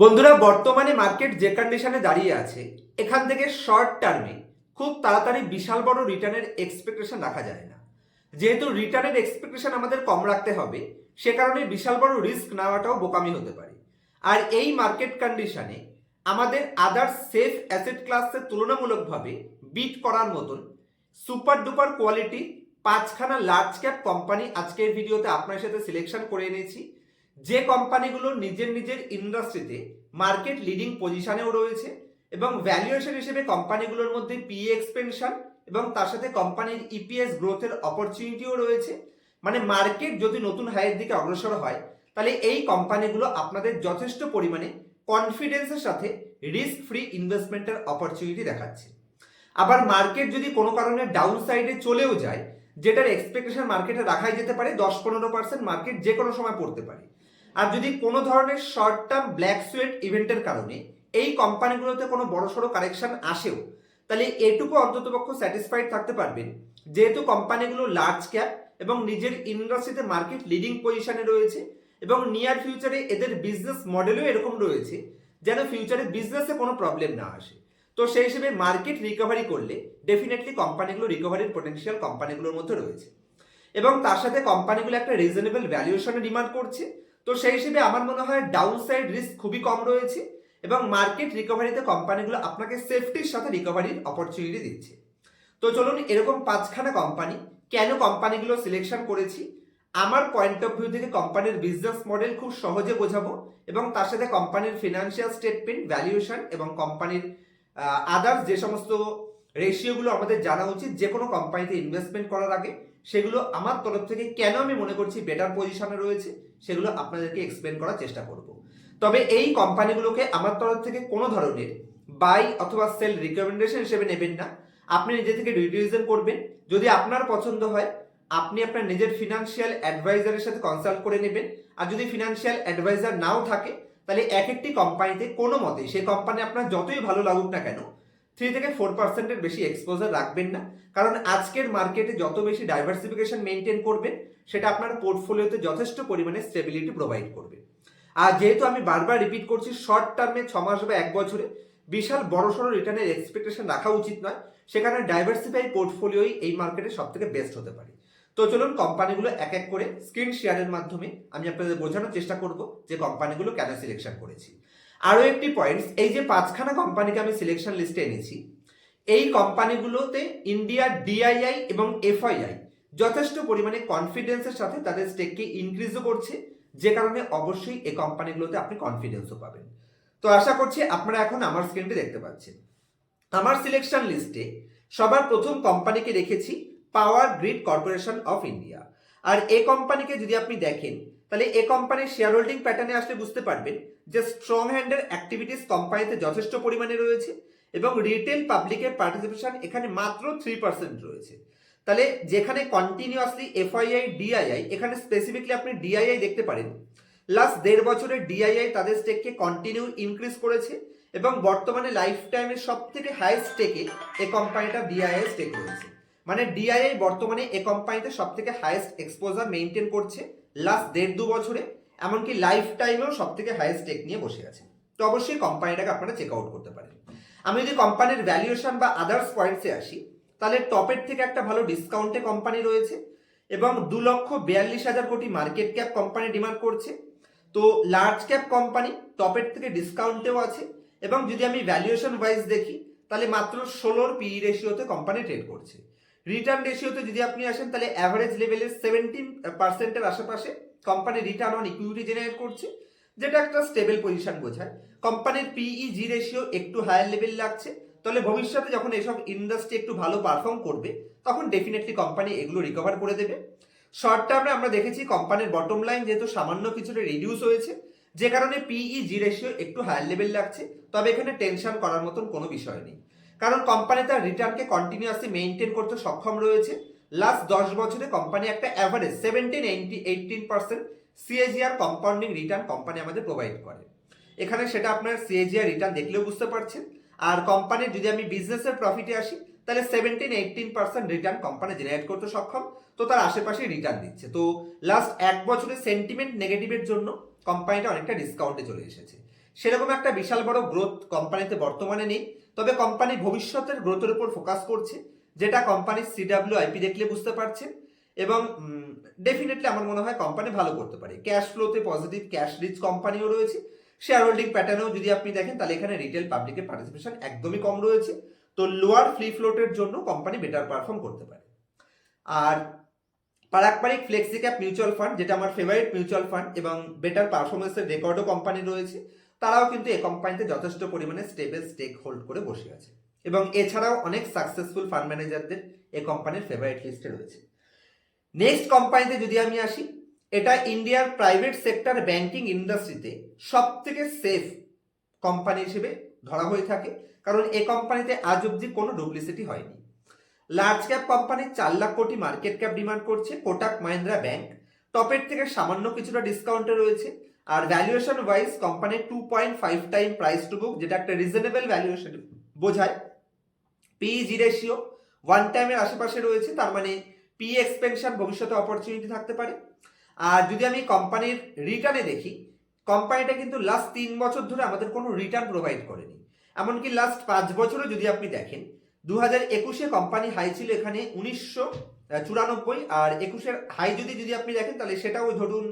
বন্ধুরা, বর্তমানে মার্কেট যে কন্ডিশনে দাঁড়িয়ে আছে, এখান থেকে শর্ট টার্মে খুব তাড়াতাড়ি বিশাল বড় রিটার্নের এক্সপেকটেশন রাখা যায় না। যেহেতু রিটার্নের এক্সপেকটেশন আমাদের কম রাখতে হবে, সে কারণে বিশাল বড় রিস্ক নেওয়াটাও বোকামি হতে পারে। আর এই মার্কেট কন্ডিশনে আমাদের আদার সেফ অ্যাসেট ক্লাসের তুলনামূলকভাবে বিট করার মতন সুপার ডুপার কোয়ালিটি পাঁচখানা লার্জ ক্যাপ কোম্পানি আজকের ভিডিওতে আপনার সাথে সিলেকশন করে এনেছি। যে কোম্পানিগুলো নিজের নিজের ইন্ডাস্ট্রিতে মার্কেট লিডিং পজিশনেও রয়েছে এবং ভ্যালুয়েশন হিসেবে কোম্পানিগুলোর মধ্যে পিএ এক্সপেনশন এবং তার সাথে কোম্পানির ইপিএস গ্রোথের অপরচুনিটিও রয়েছে। মানে মার্কেট যদি নতুন হাইয়ের দিকে অগ্রসর হয়, তাহলে এই কোম্পানিগুলো আপনাদের যথেষ্ট পরিমাণে কনফিডেন্সের সাথে রিস্ক ফ্রি ইনভেস্টমেন্টের অপরচুনিটি দেখাচ্ছে। আবার মার্কেট যদি কোনো কারণে ডাউন সাইডে চলেও যায়, যেটার এক্সপেকটেশন মার্কেটে রাখাই যেতে পারে, দশ পনেরো পার্সেন্ট মার্কেট যে কোনো সময় পড়তে পারে। আর যদি কোনো ধরনের শর্ট টার্ম ব্ল্যাক সুয়েট ইভেন্টের কারণে এই কোম্পানিগুলোতে কোনো বড়সড় কারেকশন আসেও, তাহলে এটুকু অন্ততপক্ষ স্যাটিসফাইড থাকতে পারবেন। যেহেতু কোম্পানিগুলো লার্জ ক্যাপ এবং নিজের ইন্ডাস্ট্রিতে মার্কেট লিডিং পজিশনে রয়েছে এবং নিয়ার ফিউচারে এদের বিজনেস মডেলও এরকম রয়েছে যেন ফিউচারে বিজনেসে কোনো প্রবলেম না আসে। তো সেই হিসেবে মার্কেট রিকভারি করলে ডেফিনেটলি কোম্পানিগুলো রিকভারির পোটেনশিয়াল কোম্পানিগুলোর মধ্যে রয়েছে। এবং তার সাথে কোম্পানিগুলো একটা রিজনেবল ভ্যালুয়েশনে ডিমান্ড করছে। তো সেই হিসেবে আমার মনে হয় ডাউন সাইড রিস্ক খুবই কম রয়েছে এবং মার্কেট রিকভারিতে কোম্পানিগুলো আপনাকে সেফটির সাথে রিকভারির অপরচুনিটি দিচ্ছে। তো চলুন এরকম পাঁচখানা কোম্পানি কেন কোম্পানিগুলো সিলেকশন করেছি, আমার পয়েন্ট অফ ভিউ থেকে কোম্পানির বিজনেস মডেল খুব সহজে বোঝাবো এবং তার সাথে কোম্পানির ফিনান্সিয়াল স্টেটমেন্ট ভ্যালুয়েশন এবং কোম্পানির আদার্স যে সমস্ত রেশিওগুলো আমাদের জানা উচিত যে কোনো কোম্পানিতে ইনভেস্টমেন্ট করার আগে সেগুলো আমার তরফ থেকে কেন আমি মনে করছি বেটার পজিশনে রয়েছে, সেগুলো আপনাদেরকে এক্সপ্লেন করার চেষ্টা করব। তবে এই কোম্পানিগুলোকে আমার তরফ থেকে কোনো ধরনের বাই অথবা সেল রিকমেন্ডেশন হিসেবে নেবেন না। আপনি নিজে থেকে ডিউটিউশন করবেন। যদি আপনার পছন্দ হয়, আপনি আপনার নিজের ফিনান্সিয়াল অ্যাডভাইজারের সাথে কনসাল্ট করে নেবেন। আর যদি ফিনান্সিয়াল অ্যাডভাইজার নাও থাকে, তাহলে এক একটি কোম্পানিতে কোনো মতে সেই কোম্পানি আপনার যতই ভালো লাগুক না কেন থ্রি থেকে ফোর পার্সেন্টের বেশি এক্সপোজার রাখবেন না। কারণ আজকের মার্কেটে যত বেশি ডাইভার্সিফিকেশন মেনটেন করবেন, সেটা আপনার পোর্টফোলিওতে যথেষ্ট পরিমাণে স্টেবিলিটি প্রোভাইড করবে। আর যেহেতু আমি বারবার রিপিট করছি শর্ট টার্মে ছ মাস বা এক বছরে, বিশাল বড়সড় রিটার্নের এক্সপেকটেশন রাখা উচিত নয়। সেখানে ডাইভার্সিফাই পোর্টফোলিওই এই মার্কেটে সব থেকে বেস্ট হতে পারে। তো চলুন কোম্পানিগুলো এক এক করে স্ক্রিন শেয়ারের মাধ্যমে আমি আপনাদের বোঝানোর চেষ্টা করব যে কোম্পানিগুলো কেন সিলেকশন করেছি। আরও একটি পয়েন্টস এই যে পাঁচখানা কোম্পানিকে আমি সিলেকশন লিস্টে এনেছি, এই কোম্পানিগুলোতে ইন্ডিয়া ডিআইআই এবং এফআইআই যথেষ্ট পরিমাণে কনফিডেন্সের সাথে তাদের স্টেককে ইনক্রিজও করছে, যে কারণে অবশ্যই এই কোম্পানিগুলোতে আপনি কনফিডেন্সও পাবেন। তো আশা করছি আপনারা এখন আমার স্ক্রিনটি দেখতে পাচ্ছেন। আমার সিলেকশন লিস্টে সবার প্রথম কোম্পানিকে রেখেছি power grid corporation of India আর এ কোম্পানিকে যদি আপনি দেখেন তাহলে এ কোম্পানির শেয়ার হোল্ডিং প্যাটার্নে আসলে বুঝতে পারবেন যে স্ট্রং হ্যান্ডের অ্যাক্টিভিটিস কোম্পানিতে যথেষ্ট পরিমাণে রয়েছে এবং রিটেল পাবলিকের পার্টিসিপেশন এখানে মাত্র থ্রি পার্সেন্ট রয়েছে। তাহলে যেখানে কন্টিনিউয়াসলি এফআইআই ডিআইআই এখানে স্পেসিফিকলি আপনি ডিআইআই দেখতে পারেন। লাস্ট দেড় বছরে ডিআইআই তাদের স্টেককে কন্টিনিউ ইনক্রিজ করেছে এবং বর্তমানে লাইফ টাইমের সব থেকে হাইয়েস্ট স্টেকে এ কোম্পানিটা ডিআইআই স্টেক রয়েছে। মানে ডিআইআই বর্তমানে এ কোম্পানিতে সব থেকে হাইয়েস্ট এক্সপোজার মেনটেন করছে। লাস্ট দেড় দু বছরে, এমনকি লাইফ টাইমেও সব থেকে হাইয়েস্ট স্টেক নিয়ে বসে আছে তো অবশ্যই কোম্পানিটাকে আপনারা চেক আউট করতে পারেন। আমি যদি কোম্পানির ভ্যালুয়েশন বা আদার্স পয়েন্টসে আসি, তাহলে টপের থেকে একটা ভালো ডিসকাউন্টে কোম্পানি রয়েছে এবং দু লক্ষ বিয়াল্লিশ হাজার কোটি মার্কেট ক্যাপ কোম্পানি ডিমান্ড করছে। তো লার্জ ক্যাপ কোম্পানি টপের থেকে ডিসকাউন্টেও আছে এবং যদি আমি ভ্যালুয়েশন ওয়াইজ দেখি, তাহলে মাত্র ষোলোর পিই রেশিওতে কোম্পানি ট্রেড করছে। রিটার্ন রেশিওতে যদি আপনি আসেন, তাহলে অ্যাভারেজ লেভেলের সেভেন্টিন পার্সেন্টের আশেপাশে company return on equity generate করছে, যেটা একটা স্টেবল পজিশন বোঝায়। কোম্পানির পিই জি রেশিও একটু হায়ার লেভেল লাগছে, তাহলে ভবিষ্যতে যখন এসব ইন্ডাস্ট্রি একটু ভালো পারফর্ম করবে, তখন ডেফিনেটলি কোম্পানি এগুলো রিকভার করে দেবে। শর্ট টার্মে আমরা দেখেছি কোম্পানির বটম লাইন যেহেতু সামান্য কিছুটা রিডিউস হয়েছে, যে কারণে পিই জি রেশিও একটু হায়ার লেভেল লাগছে, তবে এখানে টেনশন করার মতন কোনো বিষয় নেই। কারণ কোম্পানি তার রিটার্নকে কন্টিনিউয়াসলি মেনটেন করতে সক্ষম রয়েছে। লাস্ট দশ বছরে কোম্পানি একটা average seventeen eighty eighteen percent CAGR compounding return company আমাদের প্রোভাইড করে। এখানে সেটা আপনার সিএজিআর রিটার্ন দেখলেও বুঝতে পারছেন। আর কোম্পানির যদি আমি বিজনেসের প্রফিটে আসি, তাহলে seventeen eighteen percent return company generate করতে সক্ষম। তো তার আশেপাশে রিটার্ন দিচ্ছে। তো লাস্ট এক বছরের সেন্টিমেন্ট নেগেটিভের জন্য কোম্পানিটা অনেকটা ডিসকাউন্টে চলে এসেছে। সেরকম একটা বিশাল বড় গ্রোথ কোম্পানিতে বর্তমানে নেই। তবে কোম্পানি ভবিষ্যতের গ্রোথের উপর ফোকাস করছে, যেটা কোম্পানির সিডাব্লিউ আইপি দেখলে বুঝতে পারছেন এবং ডেফিনেটলি আমার মনে হয় কোম্পানি ভালো করতে পারে। ক্যাশ ফ্লোতে পজিটিভ ক্যাশ রিচ কোম্পানিও রয়েছে। শেয়ার হোল্ডিং প্যাটার্নেও যদি আপনি দেখেন, তাহলে এখানে রিটেল পাবলিকের পার্টিসিপেশন একদমই কম রয়েছে। তো লোয়ার ফ্রি ফ্লোটের জন্য কোম্পানি বেটার পারফর্ম করতে পারে। আর Parag Parikh flexi cap mutual fund যেটা আমার ফেভারিট মিউচুয়াল ফান্ড এবং বেটার পারফরমেন্সের রেকর্ডও কোম্পানি রয়েছে। তারাও কিন্তু এই কোম্পানিতে যথেষ্ট পরিমাণে স্টেবল স্টেক হোল্ড করে বসে আছে। এবং এছাড়াও অনেক সাকসেসফুল ফান্ড ম্যানেজারদের এই কোম্পানির ফেভারিট লিস্টে রয়েছে। নেক্সট কোম্পানিতে যদি আমি আসি, এটা ইন্ডিয়ার প্রাইভেট সেক্টর ব্যাংকিং ইন্ডাস্ট্রিতে সব থেকে সেফ কোম্পানি হিসেবে ধরা হয়ে থাকে। কারণ এ কোম্পানিতে আজ অব্দি কোনো ডুপ্লিসিটি হয়নি। লার্জ ক্যাপ কোম্পানি চার লাখ কোটি মার্কেট ক্যাপ ডিমান্ড করছে কোটাক মাহিন্দ্রা ব্যাংক টপের থেকে সামান্য কিছুটা ডিসকাউন্টে রয়েছে। আর ভ্যালুয়েশন ওয়াইজ কোম্পানির two point five time price to book যেটা একটা রিজনেবল ভ্যালুয়েশন বোঝায়। পিইজি রেশিও ওয়ান টাইমের আশেপাশে রয়েছে, তার মানে পি এক্সপেনশন ভবিষ্যতে অপরচুনিটি থাকতে পারে। আর যদি আমি কোম্পানির রিটার্নে দেখি কোম্পানিটা কিন্তু লাস্ট তিন বছর ধরে আমাদের কোনো রিটার্ন প্রোভাইড করেনি। এমনকি লাস্ট পাঁচ বছরও যদি আপনি দেখেন দু হাজার একুশে কোম্পানি হাই ছিল এখানে উনিশশো চুরানব্বই, আর একুশের হাই যদি যদি আপনি দেখেন, তাহলে সেটাও ধরুন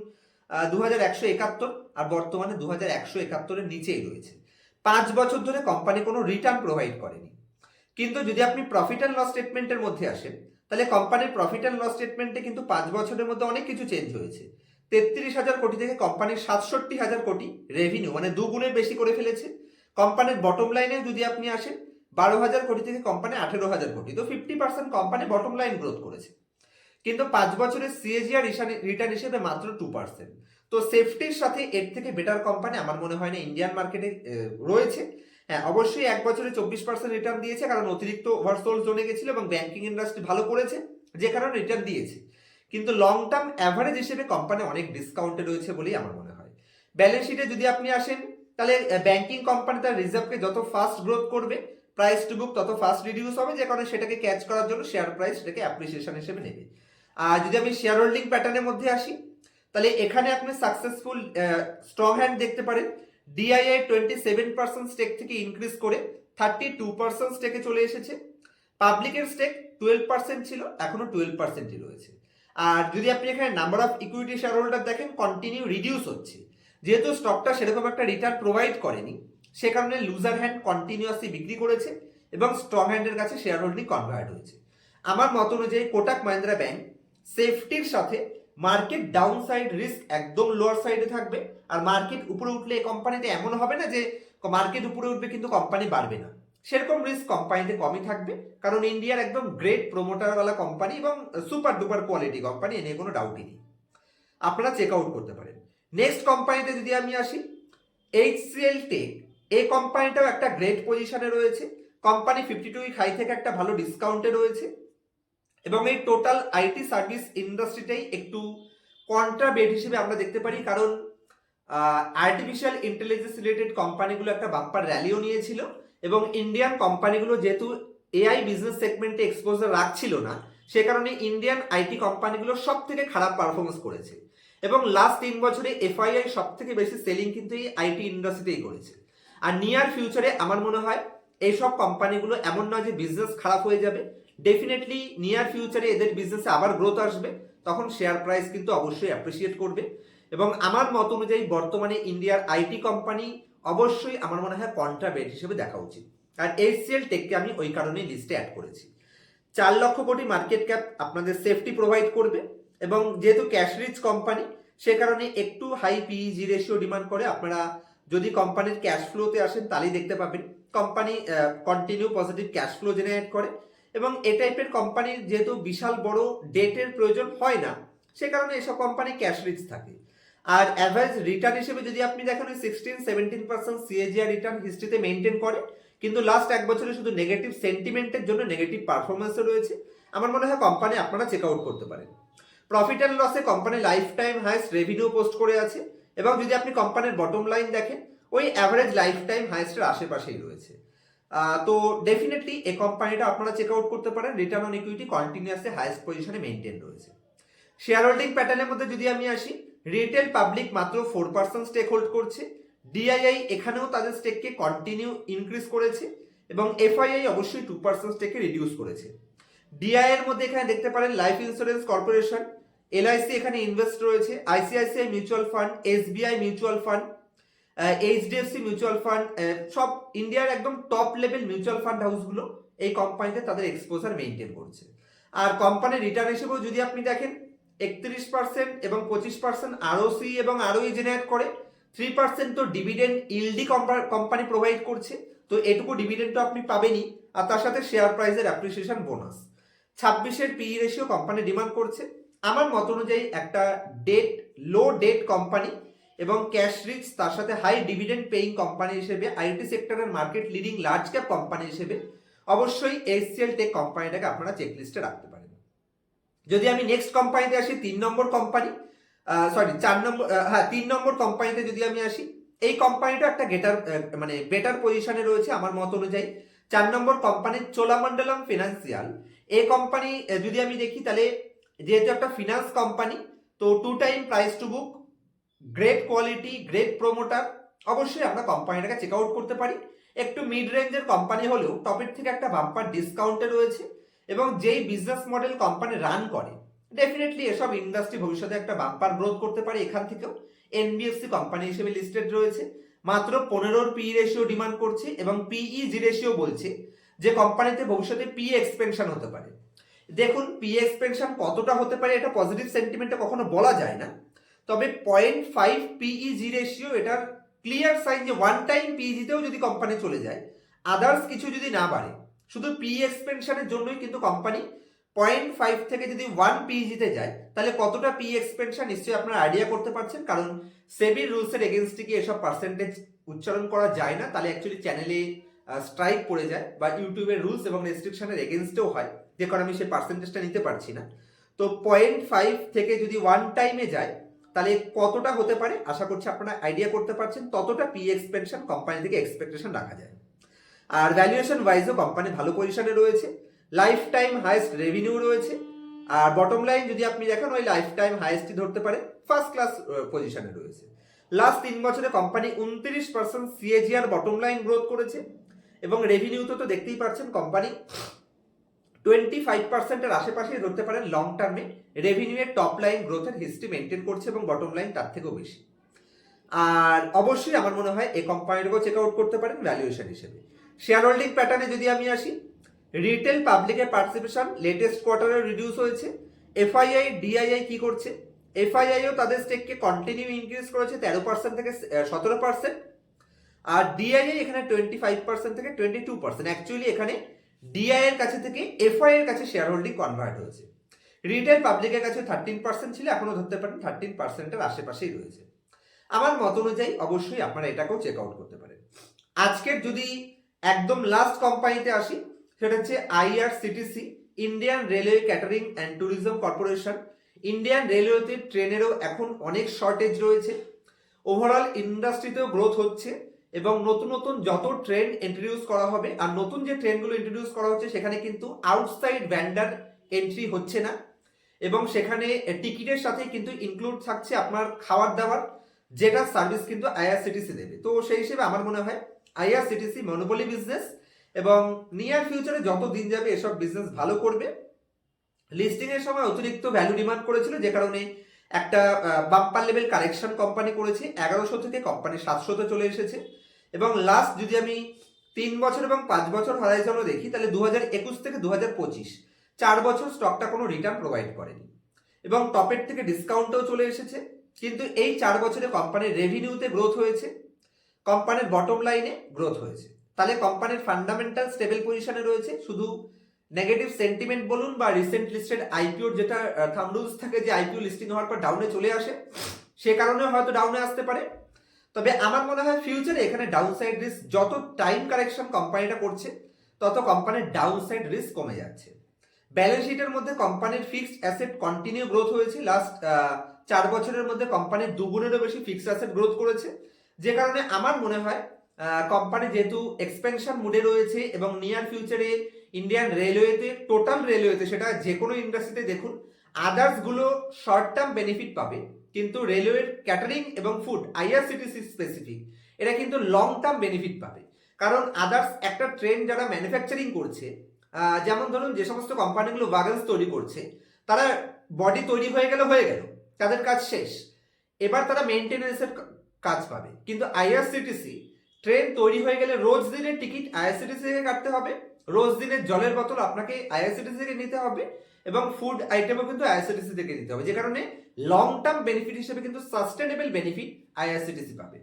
দু হাজার একশো একাত্তর আর বর্তমানে দু হাজার একশো একাত্তরের নিচেই রয়েছে। পাঁচ বছর ধরে কোম্পানি কোনো রিটার্ন প্রোভাইড করেনি। কিন্তু যদি আপনি প্রফিট অ্যান্ড লস স্টেটমেন্টের মধ্যে আসেন, তাহলে কোম্পানির প্রফিট অ্যান্ড লস স্টেটমেন্টে কিন্তু পাঁচ বছরের মধ্যে অনেক কিছু চেঞ্জ হয়েছে। তেত্রিশ হাজার কোটি থেকে কোম্পানির সাতষট্টি হাজার কোটি রেভিনিউ মানে দুগুণের বেশি করে ফেলেছে। কোম্পানির বটম লাইনে যদি আপনি আসেন, বারো হাজার কোটি থেকে কোম্পানি আঠেরো হাজার কোটি, তো fifty percent company bottom line growth করেছে। কিন্তু পাঁচ বছরের সিএজিআর রিটার্ন হিসেবে মাত্র টু পার্সেন্ট তো সেফটির সাথে এর থেকে বেটার কোম্পানি আমার মনে হয় না ইন্ডিয়ান মার্কেটে রয়েছে। হ্যাঁ অবশ্যই এক বছরে চব্বিশ পার্সেন্ট রিটার্ন দিয়েছে কারণ অতিরিক্ত ওভারসোল জোনে গেছিল এবং ব্যাংকিং ইন্ডাস্ট্রি ভালো করেছে, যে কারণে রিটার্ন দিয়েছে। কিন্তু লং টার্ম অ্যাভারেজ হিসেবে কোম্পানি অনেক ডিসকাউন্টে রয়েছে বলেই আমার মনে হয়। ব্যালেন্স শিটে যদি আপনি আসেন, তাহলে ব্যাংকিং কোম্পানি তার রিজার্ভকে যত ফাস্ট গ্রোথ করবে প্রাইস টু বুক তত ফাস্ট রিডিউস হবে, যে কারণে সেটাকে ক্যাচ করার জন্য শেয়ার প্রাইস সেটাকে অ্যাপ্রিসিয়েশন হিসেবে নেবে। যদি আমি শেয়ার হোল্ডিং প্যাটার্নের মধ্যে আসি, তাহলে এখানে আপনি সাকসেসফুল স্ট্রং হ্যান্ড দেখতে পারেন। DII twenty seven percent stake থেকে ইনক্রিজ করে থার্টি টু পার্সেন্ট স্টেকে চলে এসেছে। পাবলিকের স্টেক টুয়েলভ পার্সেন্ট ছিল, এখনও টুয়েলভ পার্সেন্টই রয়েছে। আর যদি আপনি এখানে number of equity share holder দেখেন কন্টিনিউ রিডিউস হচ্ছে। যেহেতু স্টকটা সেরকম একটা রিটার্ন প্রোভাইড করেনি, সে কারণে লুজার হ্যান্ড কন্টিনিউয়াসলি বিক্রি করেছে এবং স্ট্রং হ্যান্ডের কাছে শেয়ার হোল্ডিং কনভার্ট হয়েছে। আমার মত অনুযায়ী কোটাক মাহিন্দ্রা ব্যাংক সেফটির সাথে মার্কেট ডাউন সাইড রিস্ক একদম লোয়ার সাইডে থাকবে। আর মার্কেট উপরে উঠলে এই কোম্পানিতে এমন হবে না যে, মার্কেট উপরে উঠবে কিন্তু কোম্পানি বাড়বে না। সেরকম রিস্ক কোম্পানিতে কমই থাকবে, কারণ ইন্ডিয়ার একদম গ্রেট প্রমোটারওয়ালা কোম্পানি এবং সুপার ডুপার কোয়ালিটি কোম্পানি, এ নিয়ে কোনো ডাউটই নেই। আপনারা চেক আউট করতে পারেন। নেক্সট কোম্পানিতে যদি আমি আসি, এইচসিএল টেক, এই কোম্পানিটাও একটা গ্রেট পজিশনে রয়েছে। কোম্পানি ফিফটি টু হাই থেকে একটা ভালো ডিসকাউন্টে রয়েছে। এবং এই টোটাল আইটি সার্ভিস ইন্ডাস্ট্রিটাই একটু কন্ট্রাবেট হিসেবে আমরা দেখতে পারি, কারণ আর্টিফিশিয়াল ইন্টেলিজেন্স রিলেটেড কোম্পানিগুলো একটা বাম্পার র্যালিও নিয়েছিল এবং ইন্ডিয়ান কোম্পানিগুলো যেহেতু এআই বিজনেস সেগমেন্টে এক্সপোজার রাখছিল না, সে কারণে ইন্ডিয়ান আইটি কোম্পানিগুলো সব থেকে খারাপ পারফরমেন্স করেছে এবং লাস্ট তিন বছরে এফআইআই সব থেকে বেশি সেলিং কিন্তু এই আইটি ইন্ডাস্ট্রিতেই করেছে। আর নিয়ার ফিউচারে আমার মনে হয় এইসব কোম্পানিগুলো এমন নয় যে বিজনেস খারাপ হয়ে যাবে ডেফিনেটলি নিয়ার ফিউচারে এদের বিজনেসে আবার গ্রোথ আসবে, তখন শেয়ার প্রাইস কিন্তু অবশ্যই অ্যাপ্রিসিয়েট করবে। এবং আমার মত অনুযায়ী বর্তমানে ইন্ডিয়ার আইটি কোম্পানি অবশ্যই আমার মনে হয় কন্ট্রাবেট হিসেবে দেখা উচিত। আর এইচসিএল টেককে আমি ওই কারণেই লিস্টে অ্যাড করেছি। চার লক্ষ কোটি মার্কেট ক্যাপ আপনাদের সেফটি প্রোভাইড করবে এবং যেহেতু ক্যাশ রিচ কোম্পানি সে কারণে একটু হাই পিইজি রেশিও ডিমান্ড করে। আপনারা যদি কোম্পানির ক্যাশ ফ্লোতে আসেন, তাহলেই দেখতে পাবেন। Company continue positive cash flow generate করে। এবং এ টাইপের কোম্পানির যেহেতু বিশাল বড় ডেটের প্রয়োজন হয় না, সে কারণে এসব কোম্পানি ক্যাশ রিচ থাকে। আর অ্যাভারেজ রিটার্ন হিসেবে যদি আপনি দেখেন ওই sixteen seventeen percent CAGR return হিস্ট্রিতে maintain করে, কিন্তু লাস্ট এক বছরে শুধু নেগেটিভ সেন্টিমেন্টের জন্য নেগেটিভ পারফরমেন্সও রয়েছে, আমার মনে হয় কোম্পানি আপনারা চেক আউট করতে পারেন। প্রফিট অ্যান্ড লসে company life time highest revenue post করে আছে, এবং যদি আপনি কোম্পানির বটম লাইন দেখেন, ওই অ্যাভারেজ লাইফ টাইম হাইস্টের আশেপাশেই রয়েছে। তো ডেফিনেটলি এই কোম্পানিটা আপনারা চেক আউট করতে পারেন। Return on equity continuously highest পজিশনে মেনটেন রয়েছে। শেয়ার হোল্ডিং প্যাটার্নের মধ্যে যদি আমি আসি রিটেল পাবলিক মাত্র ফোর পার্সেন্ট স্টেক হোল্ড করছে। ডিআইআই এখানেও তাদের স্টেককে কন্টিনিউ ইনক্রিজ করেছে এবং এফআইআই অবশ্যই টু পার্সেন্ট স্টেককে রিডিউস করেছে। ডিআই এর মধ্যে এখানে দেখতে পারেন লাইফ ইন্স্যুরেন্স কর্পোরেশন এলআইসি এখানে ইনভেস্ট রয়েছে। ICICI mutual fund SBI mutual fund HDFC mutual fund সব ইন্ডিয়ার একদম টপ লেভেল মিউচুয়াল ফান্ড হাউসগুলো এই কোম্পানিতে তাদের এক্সপোজার মেনটেন করছে। আর কোম্পানির রিটার্ন হিসেবেও যদি আপনি দেখেন, একত্রিশ পার্সেন্ট এবং পঁচিশ পার্সেন্ট আরওসি এবং আরওই জেনারেট করে থ্রি পার্সেন্ট তো ডিভিডেন্ড ইলডি কোম্পানি প্রোভাইড করছে, তো এটুকু ডিভিডেন্ড তো আপনি পাবেনই, আর তার সাথে শেয়ার প্রাইসের অ্যাপ্রিসিয়েশন বোনাস ছাব্বিশের পিই রেশিও কোম্পানি ডিমান্ড করছে। আমার মত অনুযায়ী একটা ডেট লো ডেট কোম্পানি এবং ক্যাশ রিচ তার সাথে হাই ডিভিডেন্ড পেইং কোম্পানি হিসেবে আইটি সেক্টরের market leading large cap company হিসেবে, অবশ্যই এইচসিএল টেক কোম্পানিটাকে আপনারা চেকলিস্টে রাখতে পারেন। যদি আমি নেক্সট কোম্পানিতে আসি, তিন নম্বর কোম্পানি সরি চার নম্বর হ্যাঁ তিন নম্বর কোম্পানিতে যদি আমি আসি, এই কোম্পানিটা একটা গেটার মানে বেটার পজিশনে রয়েছে আমার মত অনুযায়ী। চার নম্বর কোম্পানি চোলামন্ডলম ফিনান্সিয়াল এই কোম্পানি যদি আমি দেখি, তাহলে যেহেতু একটা ফিনান্স কোম্পানি তো two time price to book great quality great promoter অবশ্যই আমরা কোম্পানিটাকে চেক আউট করতে পারি। একটু মিড রেঞ্জের কোম্পানি হলেও টপের থেকে একটা বাম্পার ডিসকাউন্টে রয়েছে এবং যেই বিজনেস মডেল কোম্পানি রান করে ডেফিনেটলি এসব ইন্ডাস্ট্রি ভবিষ্যতে একটা বাম্পার গ্রোথ করতে পারে এখান থেকেও। এনবিএফসি কোম্পানি হিসেবে লিস্টেড রয়েছে। মাত্র পনেরোর পি রেশিও ডিমান্ড করছে এবং পিই জি রেশিও বলছে যে কোম্পানিতে ভবিষ্যতে পি এক্সপেনশন হতে পারে। দেখুন পি এক্সপেনশন কতটা হতে পারে এটা পজিটিভ সেন্টিমেন্টে কখনো বলা যায় না। তবে পয়েন্ট ফাইভ পিইজি রেশিও এটার ক্লিয়ার সাইন যে ওয়ান টাইম পিইজিতেও যদি কোম্পানি চলে যায় আদার্স কিছু যদি না বাড়ে, শুধু পি এক্সপেনশনের জন্যই কিন্তু কোম্পানি পয়েন্ট ফাইভ থেকে যদি ওয়ান পিইজিতে যায়, তাহলে কতটা পি এক্সপেনশন নিশ্চয়ই আপনারা আইডিয়া করতে পারছেন? কারণ সেবির রুলসের এগেনস্টে কি এসব পার্সেন্টেজ উচ্চারণ করা যায় না? তাহলে অ্যাকচুয়ালি চ্যানেলে স্ট্রাইক পড়ে যায় বা ইউটিউবের রুলস এবং রেস্ট্রিকশনের এগেনস্টেও হয়। যে কারণে আমি সেই পার্সেন্টেজটা নিতে পারছি না। তো পয়েন্ট ফাইভ থেকে যদি ওয়ান টাইমে যায় তাহলে কতটা হতে পারে? আশা করছি আপনারা আইডিয়া করতে পারছেন। ততটা পি এক্সপেনশন কোম্পানি থেকে এক্সপেকটেশন রাখা যায়। আর ভ্যালুয়েশন ওয়াইজও কোম্পানি ভালো পজিশনে রয়েছে। লাইফ টাইম হাইস্ট রেভিনিউ রয়েছে। আর বটম লাইন যদি আপনি দেখেন, ওই লাইফ টাইম হাইস্টই ধরতে পারে। ফার্স্ট ক্লাস পজিশনে রয়েছে। লাস্ট তিন বছরে কোম্পানি উনত্রিশ percent CAGR bottom line growth করেছে। এবং রেভিনিউতে তো দেখতেই পাচ্ছেন কোম্পানি টোয়েন্টি ফাইভ পার্সেন্টের আশেপাশেই ধরতে পারেন লং টার্মে রেভিনিউয়ের টপ লাইন গ্রোথের হিস্ট্রি মেনটেন করছে এবং বটম লাইন তার থেকেও বেশি। আর অবশ্যই আমার মনে হয় এই কোম্পানিটাকেও চেক আউট করতে পারেন ভ্যালুয়েশন হিসেবে। শেয়ার হোল্ডিং প্যাটার্নে যদি আমি আসি রিটেল পাবলিকের পার্টিসিপেশন লেটেস্ট কোয়ার্টারে রিডিউস হয়েছে। এফআইআই ডিআইআই কি করছে? এফআইআইও তাদের স্টেককে কন্টিনিউ ইনক্রিজ করেছে তেরো পার্সেন্ট থেকে সতেরো পার্সেন্ট আর ডিআইআই এখানে টোয়েন্টি ফাইভ পার্সেন্ট থেকে টোয়েন্টি টু পার্সেন্ট অ্যাকচুয়ালি এখানে ডিআই এর কাছে থেকে এফআই এর কাছে শেয়ার হোল্ডিং কনভার্ট হয়েছে রিটেল পাবলিকের কাছে থার্টিন পার্সেন্ট ছিল, এখনও ধরতে পারেন থার্টিন পার্সেন্টের আশেপাশেই রয়েছে। আমার মত অনুযায়ী অবশ্যই আপনারা এটাকেও চেক আউট করতে পারেন। আজকের যদি একদম লাস্ট কোম্পানিতে আসি, সেটা হচ্ছে IRCTC Indian railway catering and tourism corporation Indian রেলওয়েতে ট্রেনেরও এখন অনেক শর্টেজ রয়েছে। ওভারঅল ইন্ডাস্ট্রিতেও গ্রোথ হচ্ছে। এবং নতুন নতুন যত ট্রেন ইন্ট্রোডিউস করা হবে, আর নতুন যে ট্রেনগুলো ইন্ট্রোডিউস করা হচ্ছে, সেখানে কিন্তু আউটসাইড ভ্যান্ডার এন্ট্রি হচ্ছে না। এবং সেখানে টিকিটের সাথে কিন্তু ইনক্লুড থাকছে আপনার খাবার দাবার যেটা সার্ভিস কিন্তু আইআরসিটিসি দেবে। তো সেই হিসেবে আমার মনে হয় আইআরসিটিসি মনোপলি বিজনেস এবং নিয়ার ফিউচারে যত দিন যাবে এসব বিজনেস ভালো করবে। লিস্টিং এর সময় অতিরিক্ত ভ্যালু ডিমান্ড করেছিল, যে কারণে একটা বাম্পার লেভেল কারেকশন কোম্পানি করেছে, এগারোশো থেকে কোম্পানি সাতশোতে চলে এসেছে। এবং লাস্ট যদি আমি তিন বছর এবং পাঁচ বছর হরাইজনও দেখি, তাহলে দু একুশ থেকে দু হাজার পঁচিশ, চার বছর স্টকটা কোনো রিটার্ন প্রোভাইড করেনি। এবং টপের থেকে ডিসকাউন্টও চলে এসেছে। কিন্তু এই চার বছরে কোম্পানির রেভিনিউতে গ্রোথ হয়েছে কোম্পানির বটম লাইনে গ্রোথ হয়েছে। তাহলে কোম্পানির ফান্ডামেন্টাল স্টেবল পজিশনে রয়েছে, শুধু নেগেটিভ সেন্টিমেন্ট বলুন বা রিসেন্ট লিস্টেড আইপিওর যেটা থাম রুলস থাকে যে আইপিও লিস্টিং হওয়ার পর ডাউনে চলে আসে, সে কারণে হয়তো ডাউনে আসতে পারে। তবে আমার মনে হয় ফিউচারে এখানে ডাউন সাইড রিস্ক যত টাইম কারেকশন কোম্পানিটা করছে, তত কোম্পানির ডাউন সাইড রিস্ক কমে যাচ্ছে। ব্যালেন্স শিটের মধ্যে কোম্পানির ফিক্সড অ্যাসেট কন্টিনিউ গ্রোথ হয়েছে। লাস্ট চার বছরের মধ্যে কোম্পানির দুগুণেরও বেশি ফিক্সড অ্যাসেট গ্রোথ করেছে। যে কারণে আমার মনে হয় কোম্পানি যেহেতু এক্সপেনশন মুডে রয়েছে এবং নিয়ার ফিউচারে ইন্ডিয়ান রেলওয়েতে টোটাল রেলওয়েতে সেটা যে কোনো ইন্ডাস্ট্রিতে দেখুন আদার্সগুলো শর্ট টার্ম বেনিফিট পাবে। কিন্তু রেলওয়ের ক্যাটারিং এবং ফুড আইআরসিটিসি স্পেসিফিক এরা কিন্তু লং টার্ম বেনিফিট পাবে। কারণ আদার্স একটা ট্রেন যারা ম্যানুফ্যাকচারিং করছে যেমন ধরুন যে সমস্ত কোম্পানিগুলো ওয়াগন্স তৈরি করছে, তারা বডি তৈরি হয়ে গেলে, হয়ে গেল, তাদের কাজ শেষ। এবার তারা মেনটেনেন্সের কাজ পাবে। কিন্তু আইআরসিটিসি ট্রেন তৈরি হয়ে গেলে রোজ দিনের টিকিট আইআরসিটিসি থেকে কাটতে হবে। রোজ দিনের জলের বোতল আপনাকে আইআরসিটিসি থেকে নিতে হবে এবং ফুড আইটেমও কিন্তু আইআরসিটিসি থেকে নিতে হবে, যে কারণে লং টার্ম বেনিফিট হিসেবে কিন্তু সাস্টেনেবল বেনিফিট আইআরসিটিসি পাবে।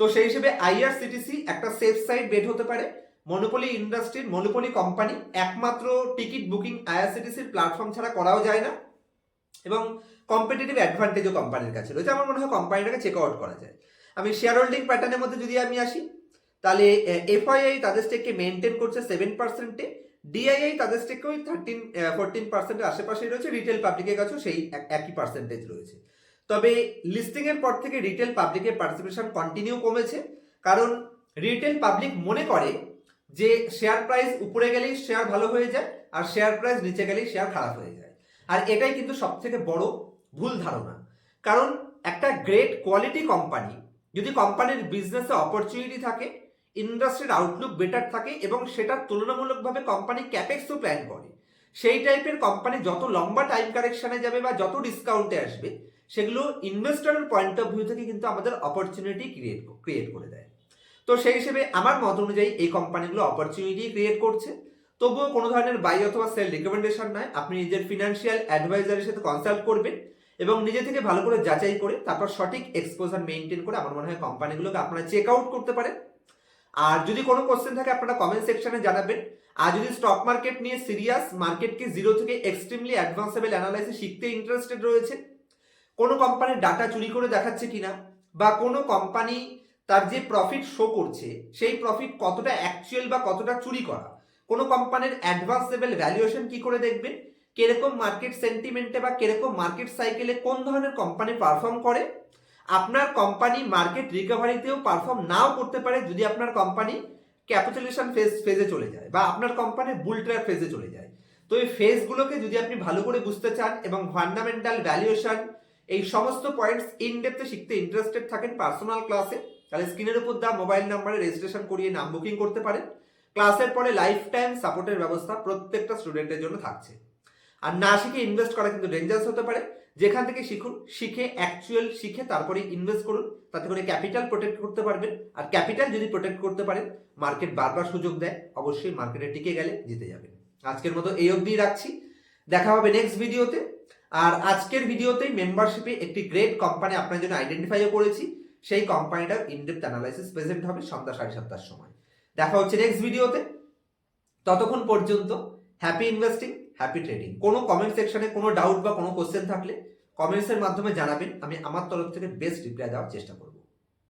তো সেই হিসেবে আইআরসিটিসি একটা সেফ সাইড বেড হতে পারে। মনোপলি ইন্ডাস্ট্রির মনোপলি কোম্পানি একমাত্র টিকিট বুকিং আইআরসিটিসির প্ল্যাটফর্ম ছাড়া করাও যায় না এবং কম্পিটিটিভ অ্যাডভান্টেজও কোম্পানির কাছে রয়েছে। আমার মনে হয় কোম্পানিটাকে চেক আউট করা যায়। আমি শেয়ার হোল্ডিং প্যাটার্নের মধ্যে যদি আমি আসি, তাহলে এফআইআই তাদের স্টেককে মেনটেন করছে সেভেন পার্সেন্টে ডিআইআই তাদের স্টেককে ওই থার্টিন ফোরটিন পার্সেন্টের আশেপাশেই রয়েছে রিটেল পাবলিকের কাছেও সেই একই পার্সেন্টেজ রয়েছে। তবে লিস্টিংয়ের পর থেকে রিটেল পাবলিকের পার্টিসিপেশন কন্টিনিউ কমেছে, কারণ রিটেল পাবলিক মনে করে যে শেয়ার প্রাইস উপরে গেলেই শেয়ার ভালো হয়ে যায়, আর শেয়ার প্রাইস নিচে গেলেই শেয়ার খারাপ হয়ে যায়। আর এটাই কিন্তু সব থেকে বড় ভুল ধারণা। কারণ একটা গ্রেট কোয়ালিটি কোম্পানি যদি কোম্পানির বিজনেসে অপরচুনিটি থাকে ইন্ডাস্ট্রির আউটলুক বেটার থাকে এবং সেটার তুলনামূলকভাবে কোম্পানি ক্যাপেক্সও প্ল্যান করে, সেই টাইপের কোম্পানি যত লম্বা টাইম কারেকশনে যাবে বা যত ডিসকাউন্টে আসবে, সেগুলো ইনভেস্টরের পয়েন্ট অফ ভিউ থেকে কিন্তু আমাদের অপরচুনিটি ক্রিয়েট ক্রিয়েট করে দেয়। তো সেই হিসেবে আমার মত অনুযায়ী এই কোম্পানিগুলো অপরচুনিটি ক্রিয়েট করছে। তবুও কোনো ধরনের বাই অথবা সেল রিকমেন্ডেশন নয় আপনি নিজের ফিনান্সিয়াল অ্যাডভাইজারের সাথে কনসাল্ট করবেন। এবং নিজে থেকে ভালো করে যাচাই করে তারপর সঠিক এক্সপোজার মেনটেন করে আমার মনে হয় কোম্পানিগুলোকে আপনারা চেক আউট করতে পারেন। আর যদি কোনো কোশ্চেন থাকে, আপনারা কমেন্ট সেকশনে জানাবেন। আর যদি স্টক মার্কেট নিয়ে সিরিয়াস মার্কেটকে জিরো থেকে এক্সট্রিমলি অ্যাডভান্সেবল অ্যানালাইসিস শিখতে ইন্টারেস্টেড রয়েছে কোনো কোম্পানির ডাটা চুরি করে দেখাচ্ছে কিনা, বা কোনো কোম্পানি তার যে প্রফিট শো করছে, সেই প্রফিট কতটা অ্যাকচুয়াল বা কতটা চুরি করা, কোনো কোম্পানির অ্যাডভান্স লেভেল ভ্যালুয়েশন কি করে দেখবেন কীরকম মার্কেট সেন্টিমেন্টে বা কীরকম মার্কেট সাইকেলে কোন ধরনের কোম্পানি পারফর্ম করে? আপনার কোম্পানি মার্কেট রিকভারিতেও পারফর্ম নাও করতে পারে যদি আপনার কোম্পানি ক্যাপিটালেশন ফেজ ফেজে চলে যায় বা আপনার কোম্পানি বুল ট্র্যাপ ফেজে চলে যায়। তো এই ফেজগুলোকে যদি আপনি ভালো করে বুঝতে চান এবং ফান্ডামেন্টাল ভ্যালুয়েশন এই সমস্ত পয়েন্টস ইন ডেপথে শিখতে ইন্টারেস্টেড থাকেন পার্সোনাল ক্লাসে তাহলে স্ক্রিনের উপর দেওয়া মোবাইল নাম্বারে রেজিস্ট্রেশন করিয়ে নাম বুকিং করতে পারেন। ক্লাসের পরে লাইফ টাইম সাপোর্টের ব্যবস্থা প্রত্যেকটা স্টুডেন্টের জন্য থাকছে। আর না শিখে ইনভেস্ট করা কিন্তু ডেঞ্জারাস হতে পারে। যেখান থেকে শিখুন, শিখে অ্যাকচুয়াল শিখে তারপরে ইনভেস্ট করুন। তাতে করে ক্যাপিটাল প্রোটেক্ট করতে পারবেন। আর ক্যাপিটাল যদি প্রোটেক্ট করতে পারেন মার্কেট বারবার সুযোগ দেয়। অবশ্যই মার্কেটে টিকে গেলে জিতে যাবেন। আজকের মতো এই অবধি রাখছি। দেখা হবে নেক্সট ভিডিওতে আর আজকের ভিডিওতেই মেম্বারশিপে একটি গ্রেট কোম্পানি আপনার জন্য আইডেন্টিফাইও করেছি। সেই কোম্পানিটার ইনডেপথ অ্যানালাইসিস প্রেজেন্ট হবে সন্ধ্যা সাড়ে সাতটার সময়। দেখা হচ্ছে নেক্সট ভিডিওতে ততক্ষণ পর্যন্ত হ্যাপি ইনভেস্টিং হ্যাপি ট্রেডিং কোনো কমেন্ট সেকশনে কোনো ডাউট বা কোনো কোশ্চেন থাকলে কমেন্টসের মাধ্যমে জানাবেন, আমি আমার তরফ থেকে বেস্ট রিপ্লাই দেওয়ার চেষ্টা করব।